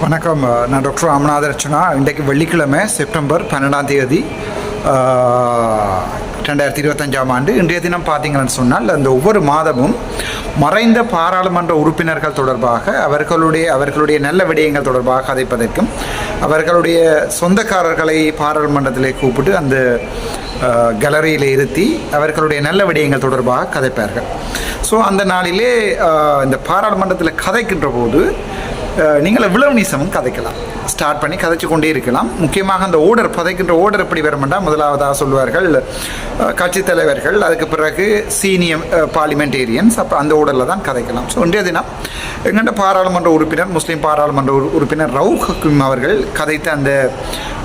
வணக்கம். நான் டாக்டர் ராமநாத ரச்சனா இன்றைக்கு வெள்ளிக்கிழமை செப்டம்பர் பன்னெண்டாம் தேதி ரெண்டாயிரத்தி இருபத்தஞ்சாம் ஆண்டு. இன்றைய தினம் பார்த்தீங்கன்னு சொன்னால் அந்த ஒவ்வொரு மாதமும் மறைந்த பாராளுமன்ற உறுப்பினர்கள் தொடர்பாக அவர்களுடைய அவர்களுடைய நல்ல விடயங்கள் தொடர்பாக அதைப்பதற்கும் அவர்களுடைய சொந்தக்காரர்களை பாராளுமன்றத்திலே கூப்பிட்டு அந்த கேலரியில் இருத்தி அவர்களுடைய நல்ல விடயங்கள் தொடர்பாக கதைப்பார்கள். ஸோ அந்த நாளிலே இந்த பாராளுமன்றத்தில் கதைக்கின்ற போது நீங்கள் எவ்வளவு நீசமும் கதைக்கலாம். ஸ்டார்ட் பண்ணி கதைச்சு கொண்டே இருக்கலாம். முக்கியமாக அந்த ஓடர் பதைக்கின்ற ஓடர் எப்படி வருமெண்டா முதலாவதாக சொல்லுவார்கள் கட்சி கட்சித் தலைவர்கள் அதுக்கு பிறகு சீனியர் பார்லிமெண்டேரியன்ஸ் அப்போ அந்த ஓடரில் தான் கதைக்கலாம். ஸோ இன்றைய தினம் எங்கள்கிட்ட பாராளுமன்ற உறுப்பினர் முஸ்லீம் பாராளுமன்ற உறுப்பினர் ரவு ஹக்கீம் அவர்கள் கதைத்த அந்த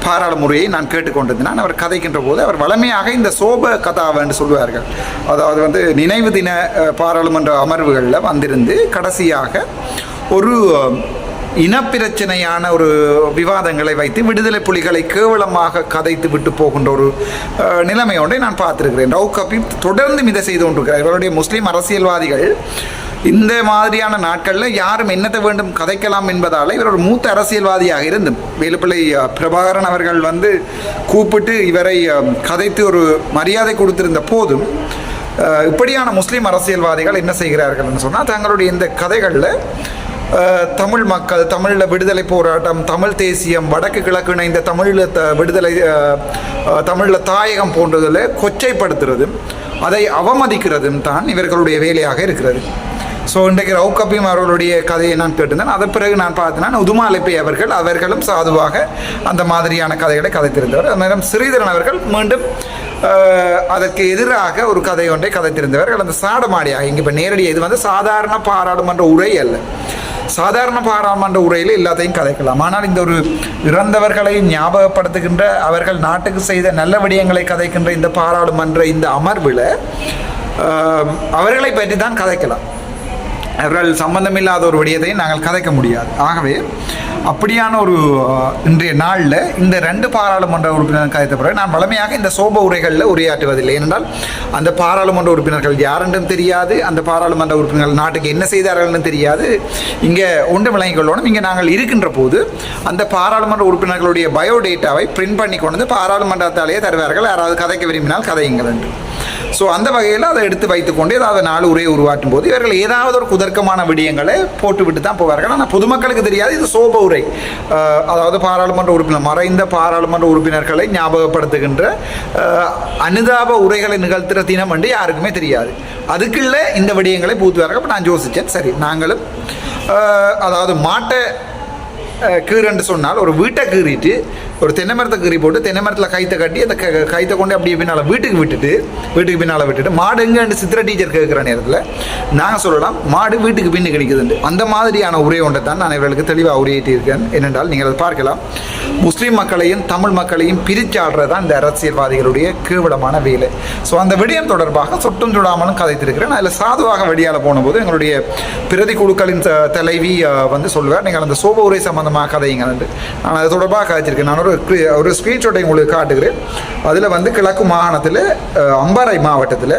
பாராளுமுறையை நான் கேட்டுக்கொண்டிருந்தேன். அவர் கதைக்கின்ற போது அவர் வளமையாக இந்த சோப கதாவை என்று சொல்லுவார்கள் அதாவது வந்து நினைவு தின பாராளுமன்ற அமர்வுகளில் வந்திருந்து கடைசியாக ஒரு இனப்பிரச்சனையான ஒரு விவாதங்களை வைத்து விடுதலை புலிகளை கேவலமாக கதைத்து விட்டு போகின்ற ஒரு நிலைமை ஒன்றை நான் பார்த்துருக்கிறேன். ரவு கபீப் தொடர்ந்து இதை செய்து கொண்டிருக்கிறார். இவருடைய முஸ்லீம் அரசியல்வாதிகள் இந்த மாதிரியான நாட்களில் யாரும் என்னத்தை வேண்டும் கதைக்கலாம் என்பதால் இவர் ஒரு மூத்த அரசியல்வாதியாக இருந்தும் வேலுப்பிள்ளை பிரபாகரன் அவர்கள் வந்து கூப்பிட்டு இவரை கதைத்து ஒரு மரியாதை கொடுத்திருந்த போதும் இப்படியான முஸ்லீம் அரசியல்வாதிகள் என்ன செய்கிறார்கள்னு சொன்னால் தங்களுடைய இந்த கதைகளில் தமிழ் மக்கள் தமிழில் விடுதலை போராட்டம் தமிழ் தேசியம் வடக்கு கிழக்கு இணைந்த தமிழில் த விடுதலை தமிழில் தாயகம் போன்றதில் கொச்சைப்படுத்துறதும் அதை அவமதிக்கிறதும் தான் இவர்களுடைய வேலையாக இருக்கிறது. ஸோ இன்றைக்கு ரவுகப்பியும் அவர்களுடைய கதையை நான் கேட்டிருந்தேன். அதன் பிறகு நான் பார்த்தேன்னா உதுமாலிப்பை அவர்கள் அவர்களும் சாதுவாக அந்த மாதிரியான கதைகளை கதைத்திருந்தவர். அது நேரம் ஸ்ரீதரன் அவர்கள் மீண்டும் அதற்கு எதிராக ஒரு கதை ஒன்றை கதைத்திருந்தவர்கள் அந்த சாடமாடியாக இங்கே இப்போ நேரடியாக இது வந்து சாதாரண பாராளுமன்ற உரை அல்ல. சாதாரண பாராளுமன்ற உரையில் எல்லாத்தையும் கதைக்கலாம். ஆனால் இந்த ஒரு இறந்தவர்களை ஞாபகப்படுத்துகின்ற அவர்கள் நாட்டுக்கு செய்த நல்ல விடயங்களை கதைக்கின்ற இந்த பாராளுமன்ற இந்த அமர்வில் அவர்களை பற்றி தான் கதைக்கலாம். அவர்கள் சம்பந்தமில்லாத ஒரு விடயத்தை நாங்கள் கதைக்க முடியாது. ஆகவே அப்படியான ஒரு இன்றைய நாளில் இந்த ரெண்டு பாராளுமன்ற உறுப்பினர்கள் கதைத்த பிறகு நான் வளமையாக இந்த சோப உரைகளில் உரையாற்றுவதில்லை. ஏனென்றால் அந்த பாராளுமன்ற உறுப்பினர்கள் யாரென்றும் தெரியாது அந்த பாராளுமன்ற உறுப்பினர்கள் நாட்டுக்கு என்ன செய்தார்கள்னு தெரியாது. இங்கே ஒன்று விளங்கிக் கொள்ளணும். இங்கே நாங்கள் இருக்கின்ற போது அந்த பாராளுமன்ற உறுப்பினர்களுடைய பயோடேட்டாவை பிரிண்ட் பண்ணி கொண்டு வந்து பாராளுமன்றத்தாலேயே தருவார்கள். யாராவது கதைக்க விரும்பினால் கதையுங்கள் என்று. ஸோ அந்த வகையில் அதை எடுத்து வைத்துக்கொண்டு ஏதாவது நாலு உரையை உருவாற்றும் போது இவர்கள் ஏதாவது ஒரு குதர்க்கமான விடயங்களை போட்டுவிட்டு தான் போவார்கள். ஆனால் பொதுமக்களுக்கு தெரியாது இது சோப முறை அதாவது பாராளுமன்ற உறுப்பினர் மறைந்த பாராளுமன்ற உறுப்பினர்களை ஞாபகப்படுத்துகின்ற அனுதாப உரைகளை நிகழ்த்துகிற தினம் என்று யாருக்குமே தெரியாது. அதுக்குள்ள இந்த விடயங்களை பூத்துவார்கள் அப்போ நான் யோசித்தேன் சரி நாங்களும் அதாவது மாட்டை கீறுன்னு சொன்னால் ஒரு வீட்டை கீறிட்டு ஒரு தென்னை மரத்தை கீறி போட்டு தென்னை மரத்தில் கைத்தை கட்டி அந்த கைத்தை கொண்டு அப்படியே பின்னால் வீட்டுக்கு விட்டுட்டு வீட்டுக்கு பின்னால் விட்டுட்டு மாடு எங்கேன்னு சித்திர டீச்சர் கேட்குற நேரத்தில் நாங்கள் சொல்லலாம் மாடு வீட்டுக்கு பின்னு கிடைக்குதுண்டு. அந்த மாதிரியான உரை ஒன்றை தான் நான் இவர்களுக்கு தெளிவாக உரையிட்டு என்னென்றால் நீங்கள் அதை பார்க்கலாம். முஸ்லீம் மக்களையும் தமிழ் மக்களையும் பிரிச்சாடுறது தான் இந்த அரசியல்வாதிகளுடைய கேவலமான வேலை. ஸோ அந்த விடயம் தொடர்பாக சொட்டும் சுடாமலும் கதைத்திருக்கிறேன். அதில் சாதுவாக வெளியால் போனபோது எங்களுடைய பிரதி குழுக்களின் தலைவி வந்து சொல்லுவார். நீங்கள் அந்த சோப உரை சம்பந்தமாக கதைங்க நான் அது தொடர்பாக கதைச்சிருக்கேன் நான் ஒரு ஒரு ஒரு ஸ்க்ரீன்ஷாட்டை உங்களுக்கு காட்டுகிறேன். அதில் வந்து கிழக்கு மாகாணத்தில் அம்பாறை மாவட்டத்தில்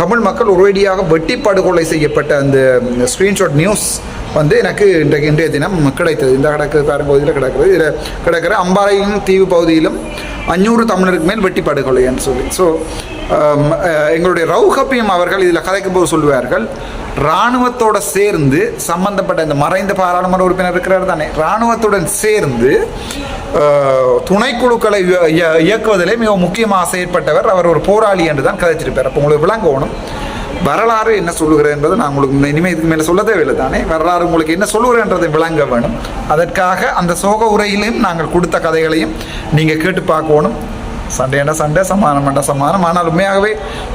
தமிழ் மக்கள் ஒரேடியாக வெட்டி படுகொலை செய்யப்பட்ட அந்த ஸ்க்ரீன்ஷாட் நியூஸ் வந்து எனக்கு இன்றைக்கு இன்றைய தினம் கிடைத்தது. இந்த கிடக்கு பகுதியில் கிடக்குது இதில் கிடக்கிற அம்பாறையும் தீவு பகுதியிலும் அஞ்சூறு தமிழருக்கு மேல் வெட்டி படுகொலைன்னு சொல்லி. ஸோ எங்களுடைய ரவுகப்பியம் அவர்கள் இதில் கதைக்கும் போது சொல்லுவார்கள் இராணுவத்தோட சேர்ந்து சம்பந்தப்பட்ட இந்த மறைந்த பாராளுமன்ற உறுப்பினர் இருக்கிறார் தானே இராணுவத்துடன் சேர்ந்து துணைக்குழுக்களை இய- இயக்குவதிலே மிக முக்கியமாக செயற்பட்டவர் அவர் ஒரு போராளி என்று தான் கதைச்சிருப்பார். அப்போ உங்களுக்கு விளங்கணும் வரலாறு என்ன சொல்லுகிறது என்பது நான் உங்களுக்கு இனிமேல் இதுக்கு மேலே சொல்ல தேவையில்லை தானே. வரலாறு உங்களுக்கு என்ன சொல்லுகிறேன்றதை விளங்க வேணும். அதற்காக அந்த சோக உரையிலையும் நாங்கள் கொடுத்த கதைகளையும் நீங்கள் கேட்டு பார்க்கணும் சண்டைண்டா சண்டை சமாதானம்டா சமாதானம். ஆனால் உண்மையாகவே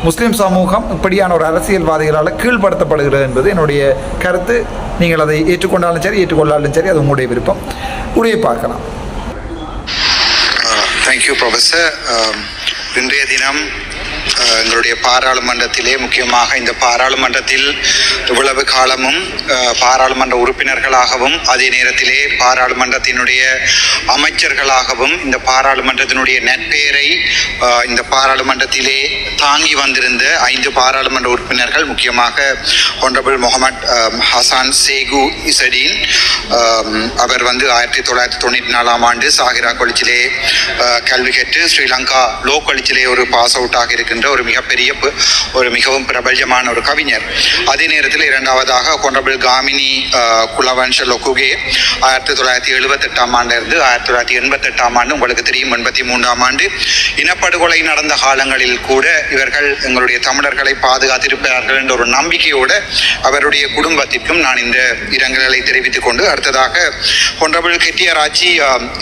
முஸ்லீம் சமூகம் இப்படியான ஒரு அரசியல்வாதிகளால் கீழ்ப்படுத்தப்படுகிறது என்பது என்னுடைய கருத்து. நீங்கள் அதை ஏற்றுக்கொண்டாலும் சரி ஏற்றுக்கொள்ளாலும் சரி அது உங்களுடைய விருப்பம். உடைய பார்க்கலாம். Uh, தேங்க்யூ ப்ரொஃபஸர் um, இன்றைய தினம் எங்களுடைய பாராளுமன்றத்திலே முக்கியமாக இந்த பாராளுமன்றத்தில் இவ்வளவு காலமும் பாராளுமன்ற உறுப்பினர்களாகவும் அதே நேரத்திலே பாராளுமன்றத்தினுடைய அமைச்சர்களாகவும் இந்த பாராளுமன்றத்தினுடைய நற்பெயரை இந்த பாராளுமன்றத்திலே தாங்கி வந்திருந்த ஐந்து பாராளுமன்ற உறுப்பினர்கள் முக்கியமாக ஒன்றபிள் முகமது ஹசான் சேகு இசடீன் அவர் வந்து ஆயிரத்தி தொள்ளாயிரத்தி தொண்ணூற்றி நாலாம் ஆண்டு சாகிரா கொலிச்சிலே கல்வி கற்று ஸ்ரீலங்கா லோ கொலிச்சிலே ஒரு பாஸ் அவுட் ஆக என்ற ஒரு மிகப்பெரிய ஒரு மிகவும் பிரபல்யமான ஒரு கவிஞர். அதே நேரத்தில் இரண்டாவதாக கொண்டபிள் காமினி குலவன்ஷ லொக்குகே ஆயிரத்தி தொள்ளாயிரத்தி எழுபத்தெட்டாம் ஆண்டிலிருந்து ஆயிரத்தி தொள்ளாயிரத்தி எண்பத்தெட்டாம் ஆண்டு உங்களுக்கு தெரியும் எண்பத்தி மூன்றாம் ஆண்டு. இனப்படுகொலை நடந்த காலங்களில் கூட இவர்கள் எங்களுடைய தமிழர்களை பாதுகாத்திருப்பார்கள் என்ற ஒரு நம்பிக்கையோடு அவருடைய குடும்பத்திற்கும் நான் இந்த இரங்கல்களை தெரிவித்துக் கொண்டு அடுத்ததாக கொண்டபிள் கெட்டியராட்சி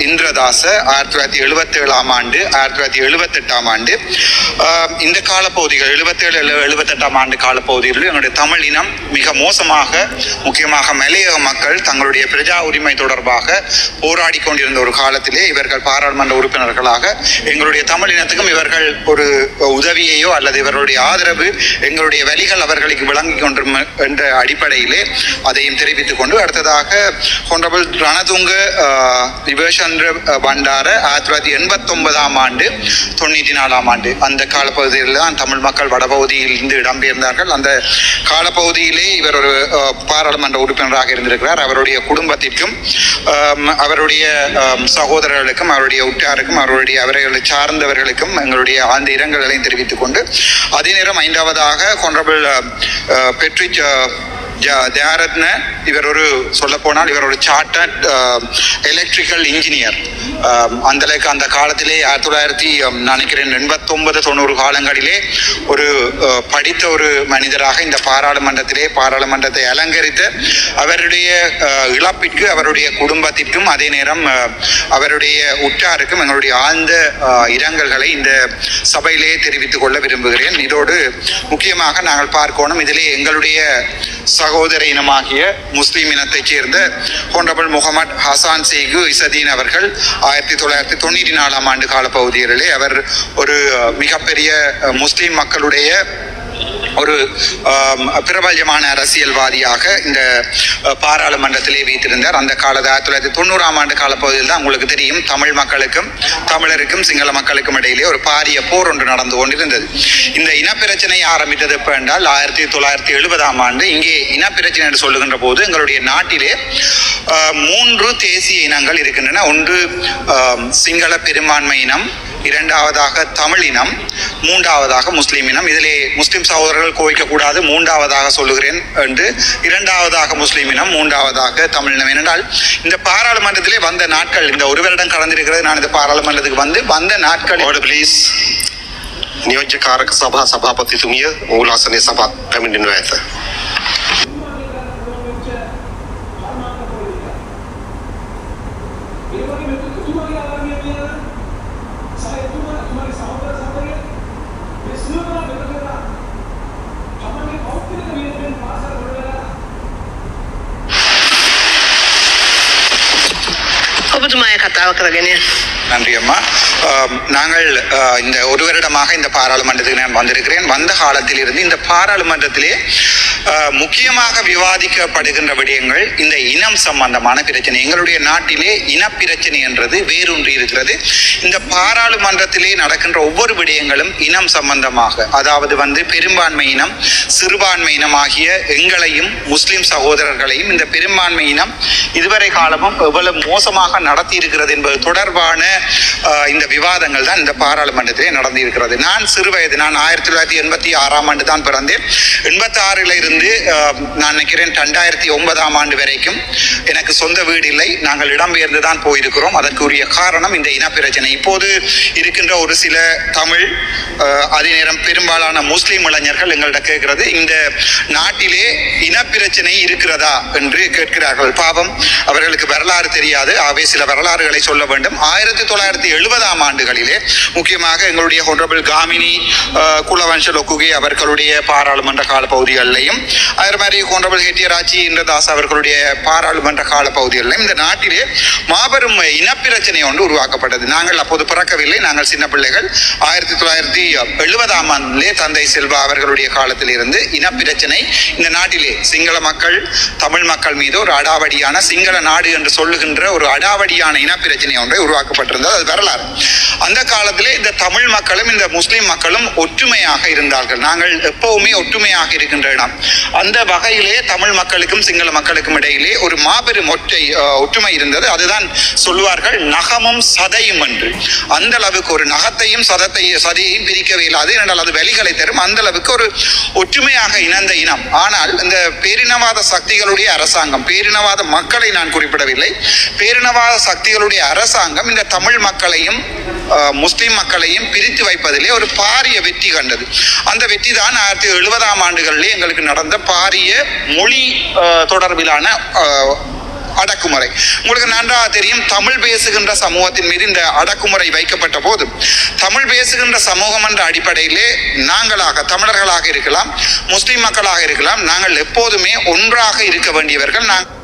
இந்திரதாச ஆயிரத்தி தொள்ளாயிரத்தி எழுபத்தி ஏழாம் ஆண்டு ஆயிரத்தி தொள்ளாயிரத்தி எழுபத்தெட்டாம் ஆண்டு. இந்த காலப்பகுதிகள் எழுபத்தேழு எழுபத்தெட்டாம் ஆண்டு காலப்பகுதிகளில் எங்களுடைய தமிழ் இனம் மிக மோசமாக முக்கியமாக மலையக மக்கள் தங்களுடைய பிரஜா உரிமை தொடர்பாக போராடி கொண்டிருந்த ஒரு காலத்திலே இவர்கள் பாராளுமன்ற உறுப்பினர்களாக எங்களுடைய தமிழ் இனத்துக்கும் இவர்கள் ஒரு உதவியையோ அல்லது இவர்களுடைய ஆதரவு எங்களுடைய வழிகள் அவர்களுக்கு விளங்கி கொண்டிரும் என்ற அடிப்படையிலே அதையும் தெரிவித்துக் கொண்டு அடுத்ததாக ஹொண்டபிள் ரணதுங்க அஹ், பண்டார ஆயிரத்தி தொள்ளாயிரத்தி எண்பத்தொன்பதாம் ஆண்டு தொண்ணூற்றி நாலாம் ஆண்டு அந்த காலப்பகுதியில் தான் தமிழ் மக்கள் வடபகுதியில் இருந்து இடம்பெயர்ந்தார்கள். அந்த காலப்பகுதியிலே இவர் ஒரு பாராளுமன்ற உறுப்பினராக இருந்திருக்கிறார். அவருடைய குடும்பத்திற்கும் அவருடைய சகோதரர்களுக்கும் அவருடைய உற்றாருக்கும் அவருடைய அவர்களை சார்ந்தவர்களுக்கும் எங்களுடைய ஆழ்ந்த இரங்கல்களையும் தெரிவித்துக் கொண்டு அதே நேரம் ஐந்தாவதாக கொன்றபிள் பெட்ரிச் தியாரத்ன இவர் ஒரு சொல்லப்போனால் இவர் ஒரு சார்ட்டர்ட் எலக்ட்ரிக்கல் இன்ஜினியர் அந்தளவுக்கு அந்த காலத்திலே ஆயிரத்தி தொள்ளாயிரத்தி நினைக்கிறேன் எண்பத்தொன்பது தொண்ணூறு காலங்களிலே ஒரு படித்த ஒரு மனிதராக இந்த பாராளுமன்றத்திலே பாராளுமன்றத்தை அலங்கரித்த அவருடைய இழப்பிற்கு அவருடைய குடும்பத்திற்கும் அதே நேரம் அவருடைய உற்றாருக்கும் எங்களுடைய ஆழ்ந்த இரங்கல்களை இந்த சபையிலே தெரிவித்துக் கொள்ள விரும்புகிறேன். இதோடு முக்கியமாக நாங்கள் பார்க்கணும் இதிலே எங்களுடைய சகோதர இனமாகிய முஸ்லீம் இனத்தைச் சேர்ந்த ஹோண்டபிள் முகமது ஹசான் சேகு இசதீன் அவர்கள் ஆயிரத்தி தொள்ளாயிரத்தி தொண்ணூற்றி நாலாம் ஆண்டு காலப்பகுதிகளிலே அவர் ஒரு மிகப்பெரிய முஸ்லீம் மக்களுடைய ஒரு பிரபல்யமான அரசியல்வாதியாக இந்த பாராளுமன்றத்திலே வைத்திருந்தார் அந்த காலத்து ஆயிரத்தி தொள்ளாயிரத்தி தொண்ணூறாம் ஆண்டு காலப்பகுதியில் தான் உங்களுக்கு தெரியும் தமிழ் மக்களுக்கும் தமிழருக்கும் சிங்கள மக்களுக்கும் இடையிலே ஒரு பாரிய போர் ஒன்று நடந்து கொண்டிருந்தது. இந்த இனப்பிரச்சனை ஆரம்பித்தது எப்ப என்றால் ஆயிரத்தி தொள்ளாயிரத்தி எழுபதாம் ஆண்டு இங்கே இனப்பிரச்சனை என்று சொல்லுகின்ற போது எங்களுடைய நாட்டிலே மூன்று தேசிய இனங்கள் இருக்கின்றன. ஒன்று சிங்கள பெரும்பான்மை இனம் இரண்டாவதாக தமிழினம் மூன்றாவதாக முஸ்லீம் இனம். இதிலே முஸ்லீம் சகோதரர்கள் கோவிக்கக்கூடாது மூன்றாவதாக சொல்லுகிறேன் என்று. இரண்டாவதாக முஸ்லீம் இனம் மூன்றாவதாக தமிழினம் ஏனென்றால் இந்த பாராளுமன்றத்திலே வந்த நாட்கள் இந்த ஒரு வருடம் கடந்திருக்கிறது. நான் இந்த பாராளுமன்றத்துக்கு வந்து வந்த நாட்கள் ப்ளீஸ் நியோஜ்ய காரக சபா சபாபதி துமிய மூலாசனே சபா தமிழ் நினைவாயத்தை பார்க்குற கணேஷ் நன்றி அம்மா நாங்கள் இந்த ஒரு வருடமாக இந்த பாராளுமன்றத்துக்கு நான் வந்திருக்கிறேன். வந்த காலத்தில் இருந்து இந்த பாராளுமன்றத்திலே முக்கியமாக விவாதிக்கப்படுகின்ற விடயங்கள் இந்த இனம் சம்பந்தமான பிரச்சனை எங்களுடைய நாட்டிலே இனப்பிரச்சனை என்றது வேரூன்றி இருக்கிறது. இந்த பாராளுமன்றத்திலே நடக்கின்ற ஒவ்வொரு விடயங்களும் இனம் சம்பந்தமாக அதாவது வந்து பெரும்பான்மை இனம் சிறுபான்மை இனம் ஆகிய எங்களையும் முஸ்லிம் சகோதரர்களையும் இந்த பெரும்பான்மை இனம் இதுவரை காலமும் எவ்வளவு மோசமாக நடத்தி இருக்கிறது என்பது தொடர்பான இந்த விவாதங்கள் தான் இந்த பாராளுமன்றத்திலே நடந்து இருக்கிறது நான் சிறு வயது நான் ஆயிரத்தி தொள்ளாயிரத்தி எண்பத்தி ஆறாம் ஆண்டு தான் பிறந்தேன். எண்பத்தி ஆறில் இருந்து நான் நினைக்கிறேன் ரெண்டாயிரத்தி ஒன்பதாம் ஆண்டு வரைக்கும் எனக்கு சொந்த வீடு இல்லை. நாங்கள் இடம்பெயர்ந்து தான் போயிருக்கிறோம். அதற்குரிய காரணம் இந்த இனப்பிரச்சனை இப்போது இருக்கின்ற ஒரு சில தமிழ் அதே நேரம் பெரும்பாலான முஸ்லீம் இளைஞர்கள் எங்கள்கிட்ட கேட்கிறது இந்த நாட்டிலே இனப்பிரச்சனை இருக்கிறதா என்று கேட்கிறார்கள். பாவம் அவர்களுக்கு வரலாறு தெரியாது. அவை சில வரலாறுகளை சொல்ல வேண்டும். ஆயிரத்தி தொள்ளாயிரத்தி எழுபதாம் ஆண்டுகளிலே முக்கியமாக எங்களுடைய ஹொனரபிள் காமினி அஹ், குலவன்ஷ லொக்குகே அவர்களுடைய பாராளுமன்ற கால பகுதிகளிலையும் அதே மாதிரி ஹோனரபிள் ஹெட்டியராஜி இந்திரதாஸ் அவர்களுடைய பாராளுமன்ற கால பகுதிகளிலும் இந்த நாட்டிலே மாபெரும் இனப்பிரச்சனை ஒன்று உருவாக்கப்பட்டது. நாங்கள் அப்போது பிறக்கவில்லை. நாங்கள் சின்ன பிள்ளைகள். ஆயிரத்தி தொள்ளாயிரத்தி எழுபதாம் ஆண்டிலே தந்தை செல்வா அவர்களுடைய காலத்தில் இருந்து இனப்பிரச்சனை இந்த நாட்டிலே சிங்கள மக்கள் தமிழ் மக்கள் மீது ஒரு அடாவடியான சிங்கள நாடு என்று சொல்லுகின்ற ஒரு அடாவடியான இனப்பிரச்சனை ஒன்றை உருவாக்கப்பட்டிருந்தது. அது வரலாறு. அந்த காலத்திலே இந்த தமிழ் மக்களும் இந்த முஸ்லிம் மக்களும் ஒற்றுமையாக இருந்தார்கள். நாங்கள் எப்பவுமே ஒற்றுமையாக இருக்கின்ற இடம். அந்த வகையிலே தமிழ் மக்களுக்கும் சிங்கள மக்களுக்கும் இடையிலே ஒரு மாபெரும் ஒற்றை ஒற்றுமை இருந்தது. அதுதான் சொல்லுவார்கள் நகமும் சதையும் என்று அந்த அளவுக்கு ஒரு நகத்தையும் சதத்தையும் சதையையும் பிரிக்கவே இல்லாது என்றால் அது வெளிகளை தரும். அந்த அளவுக்கு ஒரு ஒற்றுமையாக இணைந்த இனம். ஆனால் இந்த பேரினவாத சக்திகளுடைய அரசாங்கம் பேரினவாத மக்களை நான் குறிப்பிடவில்லை. பேரினவாத சக்திகளுடைய அரசாங்கம் இந்த தமிழ் மக்களையும் முஸ்லிம் மக்களையும் பிரித்து வைப்பதிலே ஒரு பாரிய வெற்றி கண்டது. அந்த வெற்றி தான் ஆயிரத்தி எழுபதாம் ஆண்டுகளிலே எங்களுக்கு நடந்த பாரிய மொழி தொடர்பிலான அடக்குமுறை. உங்களுக்கு நன்றாக தெரியும் தமிழ் பேசுகின்ற சமூகத்தின் மீது இந்த அடக்குமுறை வைக்கப்பட்ட போது தமிழ் பேசுகின்ற சமூகம் என்ற அடிப்படையிலே நாங்களாக தமிழர்களாக இருக்கலாம் முஸ்லீம் மக்களாக இருக்கலாம் நாங்கள் எப்போதுமே ஒன்றாக இருக்க வேண்டியவர்கள் நாங்கள்.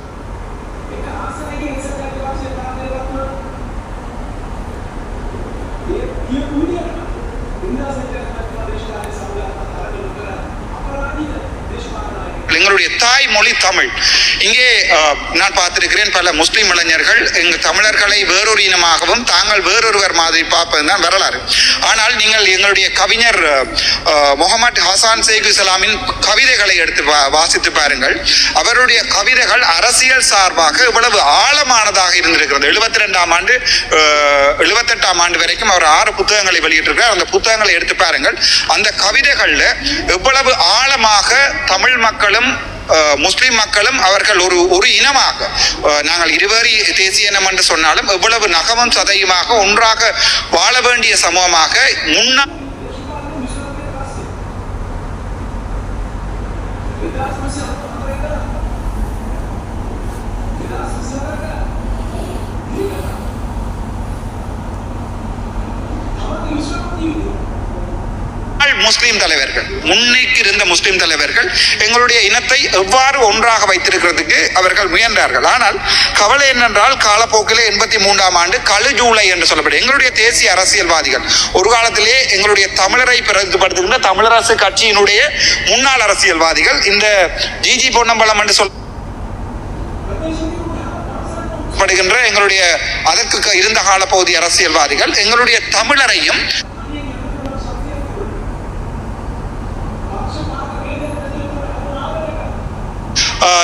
எங்களுடைய தாய்மொழி தமிழ். இங்கே நான் பார்த்திருக்கிறேன் பல முஸ்லீம் இளைஞர்கள் எங்கள் தமிழர்களை வேறொரு இனமாகவும் தாங்கள் வேறொருவர் மாதிரி பார்ப்பது தான் வரலாறு. ஆனால் நீங்கள் எங்களுடைய கவிஞர் முகமது ஹசான் சேகு இஸ்லாமின் கவிதைகளை எடுத்து வாசித்து பாருங்கள். அவருடைய கவிதைகள் அரசியல் சார்பாக இவ்வளவு ஆழமானதாக இருந்திருக்கிறது. எழுபத்தி ரெண்டாம் ஆண்டு எழுபத்தெட்டாம் ஆண்டு வரைக்கும் அவர் ஆறு புத்தகங்களை வெளியிட்டிருக்கிறார். அந்த புத்தகங்களை எடுத்து பாருங்கள். அந்த கவிதைகளில் எவ்வளவு ஆழமாக தமிழ் மக்களும் முஸ்லிம் மக்களும் அவர்கள் ஒரு ஒரு இனமாக. நாங்கள் இருவரி தேசிய இனம் என்று சொன்னாலும் எவ்வளவு நகமும் சதையுமாக ஒன்றாக வாழ வேண்டிய சமூகமாக முன்னா முன்னாள் முஸ்லீம் தலைவர்கள் முன்னைக்கு இருந்த முஸ்லீம் தலைவர்கள் எங்களுடைய இனத்தை எவ்வாறு ஒன்றாக வைத்திருக்கிறதுக்கு அவர்கள் முயன்றார்கள். ஆனால் கவலை என்னென்றால் காலப்போக்கிலே எண்பத்தி மூன்றாம் ஆண்டு கழு ஜூலை என்று சொல்லப்படும் எங்களுடைய தேசிய அரசியல்வாதிகள் ஒரு காலத்திலே எங்களுடைய தமிழரை பிரதிபடுத்துகின்ற தமிழரசு கட்சியினுடைய முன்னாள் அரசியல்வாதிகள் இந்த ஜிஜி பொன்னம்பலம் என்று சொல் படுகின்ற எங்களுடைய அதற்கு க- இருந்த காலப்பகுதி அரசியல்வாதிகள் எங்களுடைய தமிழரையும்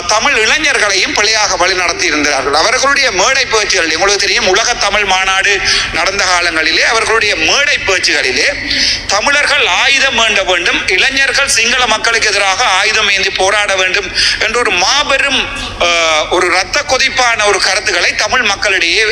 தமிழ் இளைஞர்களையும் பிழையாக வழி நடத்தி இருந்தார்கள் அவர்களுடைய மேடை பேச்சுகள் உங்களுக்கு தெரியும் உலக தமிழ் மாநாடு நடந்த காலங்களிலே அவர்களுடைய மேடை பேச்சுகளிலே தமிழர்கள் ஆயுதம் வேண்ட வேண்டும் இளைஞர்கள் சிங்கள மக்களுக்கு எதிராக ஆயுதம் ஏந்தி போராட வேண்டும் என்ற ஒரு மாபெரும் ஒரு இரத்த கொதிப்பான ஒரு கருத்துக்களை தமிழ் மக்களிடையே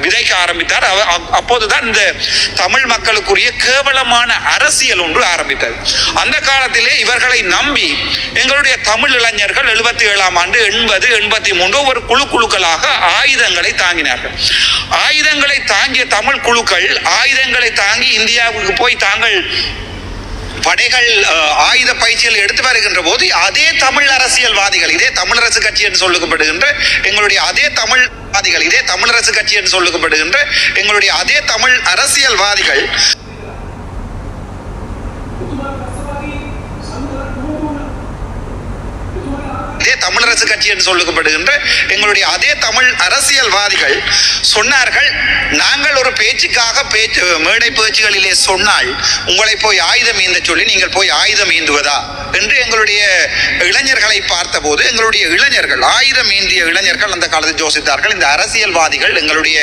விதைக்க ஆரம்பித்தார். அப்- அப்போதுதான் இந்த தமிழ் மக்களுக்குரிய கேவலமான அரசியல் ஒன்று ஆரம்பித்தது. அந்த காலத்திலே இவர்களை நம்பி எங்களுடைய தமிழ் இளைஞர்கள் எண்பத்தி ஏழாம் ஆண்டு எண்பது எண்பத்தி மூன்று ஒரு குழு குழுக்களாக ஆயுதங்களை தாங்கினார்கள். ஆயுதங்களை தாங்கிய தமிழ் குழுக்கள் ஆயுதங்களை தாங்கி இந்தியாவுக்கு போய் தாங்கள் படைகள் ஆயுத பயிற்சிகள் எடுத்து வருகின்ற போது அதே தமிழ் அரசியல்வாதிகள் இதே தமிழரசு கட்சி என்று சொல்லப்படுகின்ற எங்களுடைய அதே தமிழ் வாதிகள் இதே தமிழரசு கட்சி என்று சொல்லப்படுகின்ற எங்களுடைய அதே தமிழ் அரசியல்வாதிகள் தமிழரசு கட்சி என்று சொல்லப்படுகின்ற எங்களுடைய அதே தமிழ் அரசியல்வாதிகள் சொன்னார்கள் நாங்கள் ஒரு பேச்சுக்காக பேச்சு மேடை பேச்சுகளிலே சொன்னால் உங்களை போய் ஆயுதம் ஏந்த சொல்லி நீங்கள் போய் ஆயுதம் ஏந்துவதா என்று எங்களுடைய இளைஞர்களை பார்த்தபோது எங்களுடைய இளைஞர்கள் ஆயுதம் ஏந்திய இளைஞர்கள் அந்த காலத்தில் யோசித்தார்கள் இந்த அரசியல்வாதிகள் எங்களுடைய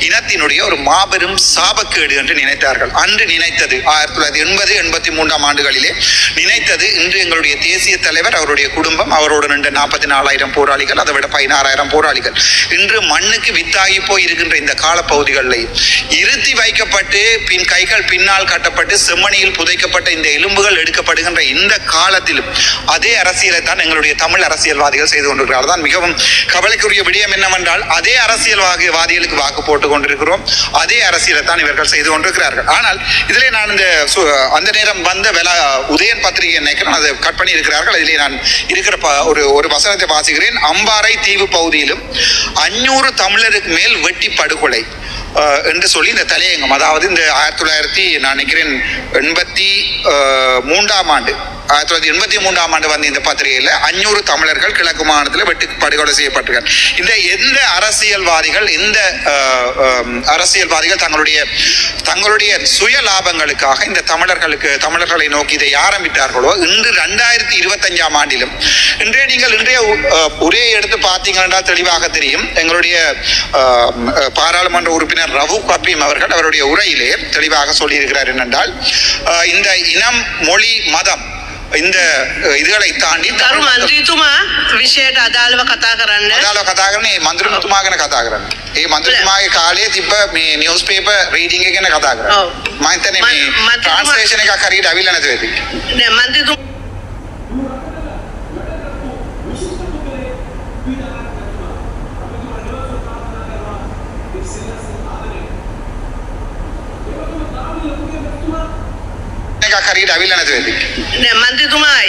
இனத்தினுடைய ஒரு மாபெரும் சாபக்கேடு என்று நினைத்தார்கள். அன்று நினைத்தது ஆயிரத்தி தொள்ளாயிரத்தி எண்பது எண்பத்தி மூன்றாம் ஆண்டுகளிலே நினைத்தது இன்று எங்களுடைய தேசிய தலைவர் அவருடைய குடும்பம் அவரோடு நின்ற நாற்பத்தி நாலாயிரம் போராளிகள் அதை விட பதினாறாயிரம் போராளிகள். இன்று மண்ணுக்கு வித்தாகி போய் இருக்கின்ற இந்த காலப்பகுதிகளில் இருத்தி வைக்கப்பட்டு பின் கைகள் பின்னால் கட்டப்பட்டு செம்மணியில் புதைக்கப்பட்ட இந்த எலும்புகள் எடுக்கப்படுகின்ற இந்த காலத்திலும் அதே அரசியலை தான் எங்களுடைய தமிழ் அரசியல்வாதிகள் செய்து கொண்டிருக்கிறார்கள். தான் மிகவும் கவலைக்குரிய விடயம் என்னவென்றால் அதே அரசியல்வாதிகளுக்கு வாக்கு போட்டுக் கொண்டிருக்கிறோம். அதே அரசியலை தான் இவர்கள் செய்து கொண்டிருக்கிறார்கள். ஆனால் இதிலே நான் இந்த சு- அந்த நேரம் வந்த வெலா உதயன் பத்திரிகை நினைக்கிறேன் அதை கட் பண்ணி இருக்கிறார்கள் இதிலே நான் இருக்கிற ப- ஒரு ஒரு வசனத்தை வாசிக்கிறேன். அம்பாறை தீவு பகுதியிலும் அஞ்சூறு தமிழருக்கு மேல் வெட்டி படுகொலை என்று சொல்லி இந்த தலையங்கம் அதாவது இந்த ஆயிரத்தி தொள்ளாயிரத்தி நான் நினைக்கிறேன் எண்பத்தி மூன்றாம் ஆண்டு ஆயிரத்தி தொள்ளாயிரத்தி எண்பத்தி மூன்றாம் ஆண்டு வந்த இந்த பத்திரிகையில் அஞ்சூறு தமிழர்கள் கிழக்கு மாநிலத்தில் வெட்டி படுகொலை செய்யப்பட்டிருக்காங்க. இந்த எந்த அரசியல்வாதிகள் எந்த அரசியல்வாதிகள் தங்களுடைய தங்களுடைய சுய லாபங்களுக்காக இந்த தமிழர்களுக்கு தமிழர்களை நோக்கி இதை ஆரம்பித்தார்களோ இன்று ரெண்டாயிரத்தி இருபத்தஞ்சாம் ஆண்டிலும் இன்றைய நீங்கள் இன்றைய ஒரே எடுத்து எடுத்து பார்த்தீங்கன்னா தெளிவாக தெரியும். எங்களுடைய பாராளுமன்ற உறுப்பினர் ரவு கபீம் அவர்கள் அவருடைய உரையிலே தெளிவாக சொல்லியிருக்கிறார் என்னென்றால் இந்த இனம் மொழி மதம் ඉන්ද ඉදලයි තාන්ඩි තරු මන්ත්‍රීතුමා විෂයට අදාළව කතා කරන්න අදාළව කතා කරන්නේ මන්ත්‍රීතුමා ගැන කතා කරන්නේ. ඒ මන්ත්‍රීතුමාගේ කාලේ තිබ්බ මේ නිවුස් පේපර් රීඩින් එක ගැන කතා කරන්නේ. ඔව්. මම හිතන්නේ මේ ට්‍රාන්ස්ලේෂන් එකක් හරියට අවිලා නැති වෙති. නෑ මන්ත්‍රීතුමා Thank you. ಟಿಕೆಟ್ ಹಾಕಾರಿ ಅವಿಲ್ಲ ಮಂತ್ರಿ ಕುಮಾರ್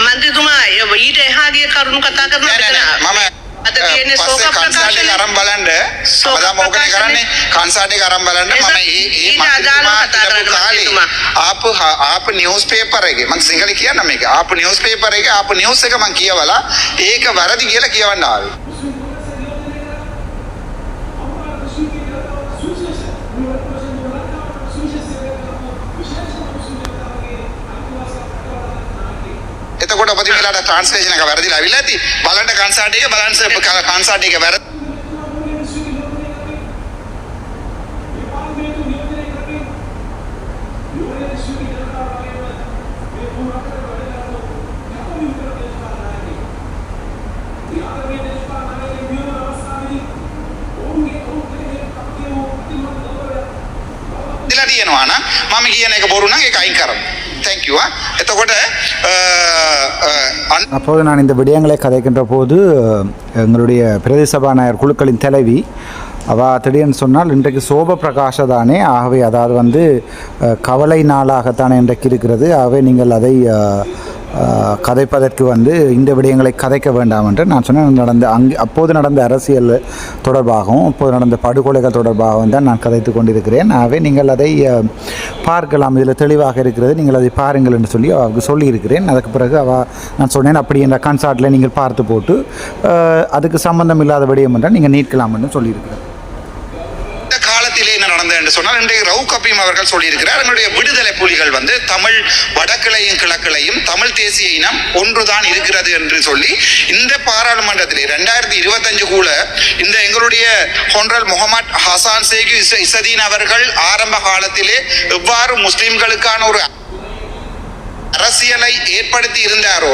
ಮಂತ್ರಿ ಕುಮಾರ್ ಈಟ ಹಾಗೆ ಕರುಣ್ ಕಥಾ ಕರ್ನಾಟಕ පස්සේ කන්සල්ට් එක. අරන් බලන්න හැමදාම ඕකනේ. කරන්නේ කන්සල්ට් එක අරන් බලන්න මම ඒ ඒ මන්ත්‍රතුමා. ආපු ආපු නිවුස් පේපර් එකේ මම සිංහල කියන්න මේක ආපු නිවුස් පේපර් එකේ ආපු නිවුස් එක මම කියවලා ඒක වැරදි කියලා කියවන්න ආවේ එතකොට ඔබතුමීලාට ට්‍රාන්ස්ලේෂන් එක වැරදිලා අවිල්ලා ඇති බලන්න කන්සල්ට් එක බලන්න කන්සල්ට් එක වැරදි දිලා තියෙනවා නම් මම කියන එක බොරු නම් ඒක අයින් කරන්න. தேங்க்யூ எத்தோட அப்போது நான் இந்த விடயங்களை கதைக்கின்ற போது எங்களுடைய பிரதி சபாநாயகர் குழுக்களின் தலைவி அவா திடீர்னு சொன்னால் இன்றைக்கு சோப பிரகாஷ தானே ஆகவே அதாவது வந்து கவலை நாளாகத்தானே இன்றைக்கு இருக்கிறது. ஆகவே நீங்கள் அதை கதைப்பதற்கு வந்து இந்த விடயங்களை கதைக்க வேண்டாம் என்று நான் சொன்னேன். நடந்த அங்கு அப்போது நடந்த அரசியல் தொடர்பாகவும் அப்போது நடந்த படுகொலைகள் தொடர்பாகவும் தான் நான் கதைத்து கொண்டிருக்கிறேன். ஆகவே நீங்கள் அதை பார்க்கலாம். இதில் தெளிவாக இருக்கிறது. நீங்கள் அதை பாருங்கள் என்று சொல்லி அவருக்கு சொல்லியிருக்கிறேன். அதுக்கு பிறகு அவ நான் சொன்னேன் அப்படி இந்த கன்சார்ட்டில் நீங்கள் பார்த்து போட்டு அதுக்கு சம்பந்தம் இல்லாத விடயம் என்றால் நீங்கள் நீட்கலாம்னு சொல்லியிருக்கிறேன் இந்த காலத்திலே என்ன நடந்தது என்று சொன்னால் இன்றைக்கு ரவு கபீம் அவர்கள் சொல்லியிருக்கிறார் எங்களுடைய விடுதலை புலிகள் வந்து தமிழ் வடக்கிளையும் கிழக்கிளையும் தமிழ் தேசிய இனம் ஒன்றுதான் இருக்கிறது என்று சொல்லி இந்த பாராளுமன்றத்திலே ரெண்டாயிரத்தி இருபத்தஞ்சு கூட இந்த எங்களுடைய ஹொன்ரல் முகமது ஹசான் சேகு இசதீன் அவர்கள் ஆரம்ப காலத்திலே எவ்வாறு முஸ்லிம்களுக்கான ஒரு அரசியலை ஏற்படுத்தி இருந்தாரோ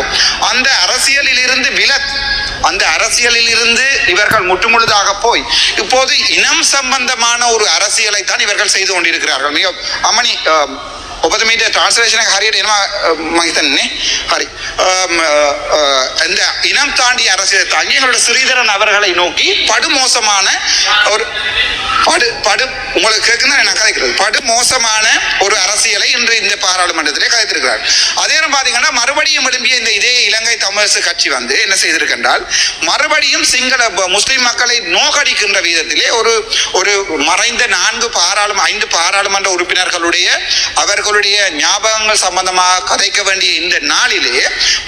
அந்த அரசியலில் இருந்து விலத் அந்த அரசியலில் இருந்து இவர்கள் முற்றுமுழுதாக போய் இப்போது இனம் சம்பந்தமான ஒரு அரசியலை தான் இவர்கள் செய்து கொண்டிருக்கிறார்கள். மிக அமணி ඔබතුමීට ට්‍රන්ස්ලේෂන හරියට එනවා මහිතන්නේ හරි අම්, අ, අ, இந்த இனம் தாண்டி அரசியல் தாங்கி எங்களோட ஸ்ரீதரன் அவர்களை நோக்கி படுமோசமான ஒரு படு படு உங்களுக்கு கேட்குன்னு நான் கதைக்கிறது படு மோசமான ஒரு அரசியலை இன்று இந்த பாராளுமன்றத்திலே கதைத்திருக்கிறார் அதே நேரம் பார்த்தீங்கன்னா மறுபடியும் எழும்பிய இந்த இதே இலங்கை தமிழரசு கட்சி வந்து என்ன செய்திருக்கின்றால் மறுபடியும் சிங்கள ப- முஸ்லிம் மக்களை நோகடிக்கின்ற விதத்திலே ஒரு ஒரு மறைந்த நான்கு பாராளும ஐந்து பாராளுமன்ற உறுப்பினர்களுடைய அவர்களுடைய அவர்களுடைய ஞாபகங்கள் சம்பந்தமாக கதைக்க வேண்டிய இந்த நாளிலே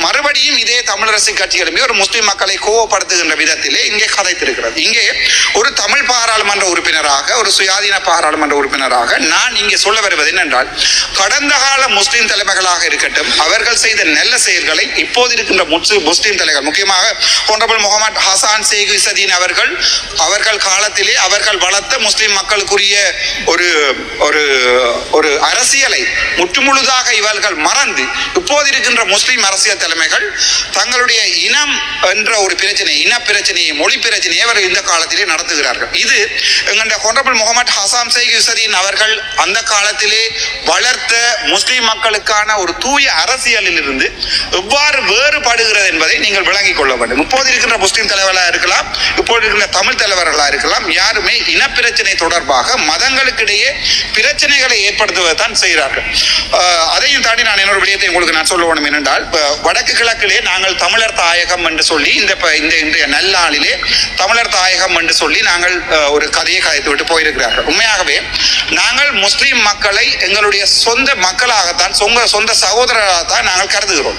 மறுபடியும் இதே தமிழரசு கட்சிகளுமே ஒரு முஸ்லிம் மக்களை கோவப்படுத்துகின்ற விதத்திலே இங்கே கதைத்திருக்கிறது. இங்கே ஒரு தமிழ் பாராளுமன்ற உறுப்பினராக ஒரு சுயாதீன பாராளுமன்ற உறுப்பினராக நான் இங்கே சொல்ல வருவது என்னென்றால் கடந்த கால முஸ்லிம் தலைமைகளாக இருக்கட்டும் அவர்கள் செய்த நல்ல செயல்களை இப்போது இருக்கின்ற முஸ்லிம் தலைவர் முக்கியமாக honorable முகமது ஹசான் சேகு சதீன் அவர்கள் அவர்கள் காலத்திலே அவர்கள் வளர்த்த முஸ்லிம் மக்களுக்குரிய ஒரு ஒரு ஒரு அரசியலை முற்றுமுழுதாக இவர்கள் மறந்து இப்போது இருக்கின்ற முஸ்லிம் அரசியல் தலைமைகள் தங்களுடைய இனம் என்ற ஒரு பிரச்சனை இன பிரச்சனையை மொழி பிரச்சனையை அவர்கள் இந்த காலத்திலே நடத்துகிறார்கள். இது எங்களுடைய ஹொனரபிள் முகமது ஹசாம் ஷேக் யுசதீன் அவர்கள் அந்த காலத்திலே வளர்த்த முஸ்லிம் மக்களுக்கான ஒரு தூய அரசியலில் இருந்து எவ்வாறு வேறுபடுகிறது என்பதை நீங்கள் விளங்கிக் கொள்ள வேண்டும். இப்போது இருக்கின்ற முஸ்லிம் தலைவர்களாக இருக்கலாம் இப்போது இருக்கின்ற தமிழ் தலைவர்களாக இருக்கலாம் யாருமே இனப்பிரச்சனை தொடர்பாக மதங்களுக்கிடையே பிரச்சனைகளை ஏற்படுத்துவதை தான் செய்கிறார்கள். இருக்கு அதையும் தாண்டி நான் என்னோட விடயத்தை உங்களுக்கு நான் சொல்ல வேணும் என்னென்றால் வடக்கு கிழக்கிலே நாங்கள் தமிழர் தாயகம் என்று சொல்லி இந்த இந்த இன்றைய நல்லாளிலே தமிழர் தாயகம் என்று சொல்லி நாங்கள் ஒரு கதையை கதைத்து விட்டு போயிருக்கிறார்கள். உண்மையாகவே நாங்கள் முஸ்லீம் மக்களை எங்களுடைய சொந்த மக்களாகத்தான் சொந்த சொந்த சகோதரராகத்தான் நாங்கள் கருதுகிறோம்.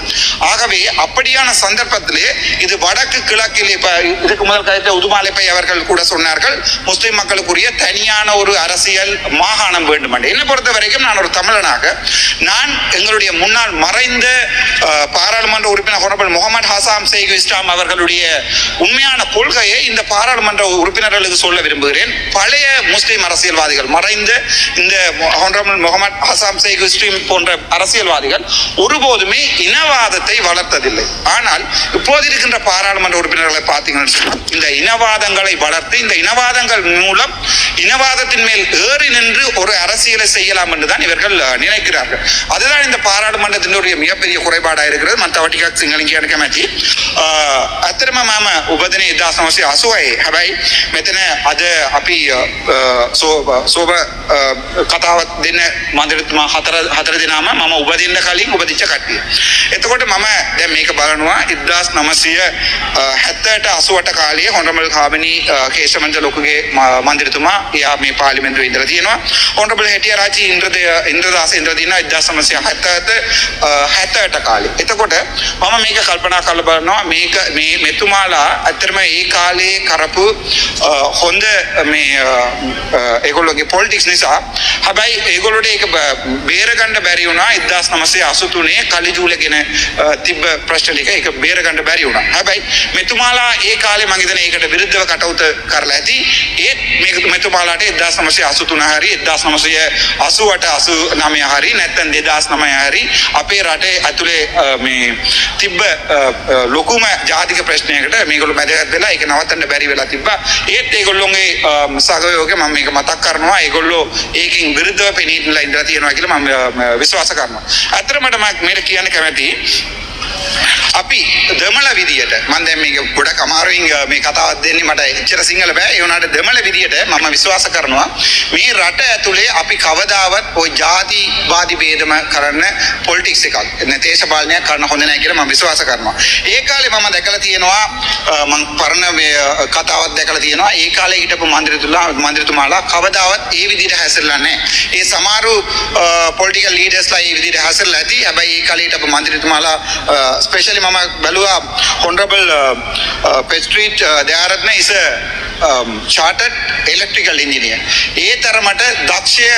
ஆகவே அப்படியான சந்தர்ப்பத்திலே இது வடக்கு கிழக்கில் இப்ப இதுக்கு முதல் கதைத்த உதுமாலைப்பை அவர்கள் கூட சொன்னார்கள் முஸ்லீம் மக்களுக்குரிய தனியான ஒரு அரசியல் மாகாணம் வேண்டும் என்று என்னை பொறுத்த வரைக்கும் நான் ஒரு தமிழனாக நான் எங்களுடைய முன்னாள் மறைந்த பாராளுமன்ற உறுப்பினர் முகமது ஹசாம் ஷேக் இஸ்லாம் அவர்களுடைய உண்மையான கொள்கையை இந்த பாராளுமன்ற உறுப்பினர்களுக்கு சொல்ல விரும்புகிறேன். பழைய முஸ்லீம் அரசியல்வாதிகள் மறைந்த இந்த ஹொனரபிள் முகமது ஹசாம் ஷேக் இஸ்லீம் போன்ற அரசியல்வாதிகள் ஒருபோதுமே இனவாதத்தை வளர்த்ததில்லை. ஆனால் இப்போது இருக்கின்ற பாராளுமன்ற உறுப்பினர்களை பார்த்தீங்கன்னு சொன்னால் இந்த இனவாதங்களை வளர்த்து இந்த இனவாதங்கள் மூலம் இனவாதத்தின் மேல் ஏறி நின்று ஒரு அரசியலை செய்யலாம் என்று தான் இவர்கள் நினைக்கிறார்கள் அதுதான் இந்த பாராளுமன்றத்தினுடைய மிகப்பெரிய குறைபாடாக இருக்கிறது மற்றவட்டிக்கா සිංහලින් කැමැති ඇතරම මම උබදන ඉදා සමසය අසුවයි හැබැයි මෙතන අද අපි අ, සෝ- සෝබ අ, කතාවත් දෙන්න මන්දිරතුමා හතර හතර දෙනාම මම උබදින්න කලින් උපදිච්ච කට්ටිය. එතකොට මම දැන් මේක බලනවා ඉදදාස් නමසය හැත්තට අසුවට කාලය හොඳමල් කාබනී කේෂමංජ ලොකුගේ ම- මන්දිරතුමා එයා මේ පාලිමෙන්තුව ඉදර තියෙනවා හොඳබල හැටිය රාචි ඉන්ද්‍රදය ඉන්ද්‍රදාස ඉන්ද්‍රදින ඉදදා සමසය හැත්තත හැත්තට කාලේ. එතකොට මම මේක කල්පනා කල බලනවා. මේක මේ මෙතුමාලා ඇතරම ඒ කාලේ කරපු අ, හොඳ මේ ඒගොල්ලොගේ පොලිටික්ස් නිසා හැබැයි ඒගොලොට ඒක බ- බේරගණ්ඩ බැරි වුණා. ඉදදාස් නමසේ අසුතුනේ කලිජූලගෙන තිබ්බ ප්‍රශ්ටික එක බේරගණඩ බැරි වුණා. හැබැයි මෙතුමාලා ඒ කාලේ මංගේතන ඒකට විරුද්ධව කටයුතු කරලා ඇති. ඒත් මේ මෙතුමාලාට එදදාස් නමසේ අසුතුන හරි එදදාස් නමසය අසුවට අසු නමය හරි නැත්තන් දෙදස් නමය හරි අපේ රටේ ඇතුළේ අ, මේ තිබ්බ අ, අ, ලොකුම ජාතික ප්‍රශ්නයකට මේගොල්ලෝ මැදගත් වෙලා ඒක නවත්තන්න බැරි වෙලා තිබ්බා. ඒත් ඒගොල්ලොන්ගේ සහයෝගය මම මේක මතක් කරනවා. ඒගොල්ලෝ ඒකින් විරුද්ධව පෙනීලා ඉඳලා තියෙනවා කියලා මම අ, විශ්වාස කරනවා. අතරමට මම මේක කියන්න කැමතියි. අපි දෙමළ විදියට මම දැන් මේක ගොඩක් අමාරුවෙන් මේ කතාවක් දෙන්නේ මට එච්චර සිංහල බෑ. ඒ වුණාට දෙමළ විදියට මම විශ්වාස කරනවා මේ රට ඇතුලේ අපි කවදාවත් ওই ಜಾතිවාදී ભેදම කරන පොලිටික්ස් එකක් නැත්නම් දේශපාලනයක් කරන්න හොඳ නැහැ කියලා මම විශ්වාස කරනවා. ඒ කාලේ මම දැකලා තියෙනවා මම පරණ මේ කතාවක් දැකලා තියෙනවා. ඒ කාලේ හිටපු മന്ത്രിතුමා മന്ത്രിතුමාලා කවදාවත් ඒ විදියට හැසිරලා නැහැ ඒ සමහරු පොලිටිකල් ලීඩර්ස්ලා ඒ විදියට හැසිරලා ඇති. හැබැයි ඒ කාලේ හිටපු മന്ത്രിතුමාලා ස්පෙෂලි මම බැලුවා හොනරබල් පෙස්ට්‍රීට් දයාරත්න ඉස චාටඩ් එලෙක්ට්‍රිකල් ඉංජිනියර් ඒ තරමට දක්ෂය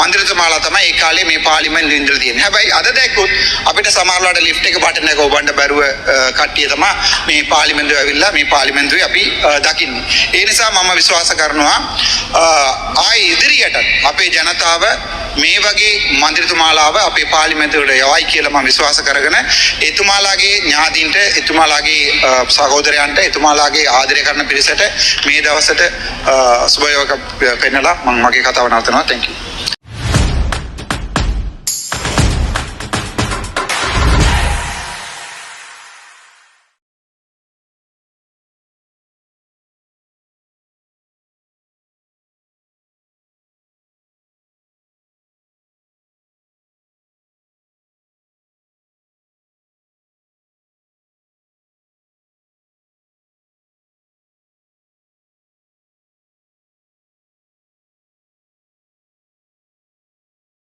මන්ත්‍රීතුමාලා තමයි ඒ කාලේ මේ පාර්ලිමේන්තුවේ ඉඳලා තියෙන්නේ. හැබැයි අද දැක්කොත් අපිට සමහරවල්ලාට ලිෆ්ට් එක බටන් එක ඔබන්න බැරුව අ, කට්ටිය තමයි මේ පාර්ලිමේන්තුවේ ඇවිල්ලා මේ පාර්ලිමේන්තුවේ අපි අ, දකින්නේ. ඒ නිසා මම විශ්වාස කරනවා අ, ආයේ ඉදිරියට අපේ ජනතාව මේ වගේ මන්ත්‍රීතුමාලාව අපේ පාර්ලිමේන්තුවට යවයි කියලා මම විශ්වාස කරගෙන එතුමාලාගේ ඥාතීන්ට එතුමාලාගේ අ, සහෝදරයන්ට එතුමාලාගේ ආදරය කරන පිරිසට මේ දවසට සුභයෝග පෙන්නලා මම මගේ කතාව නවතනවා thank you.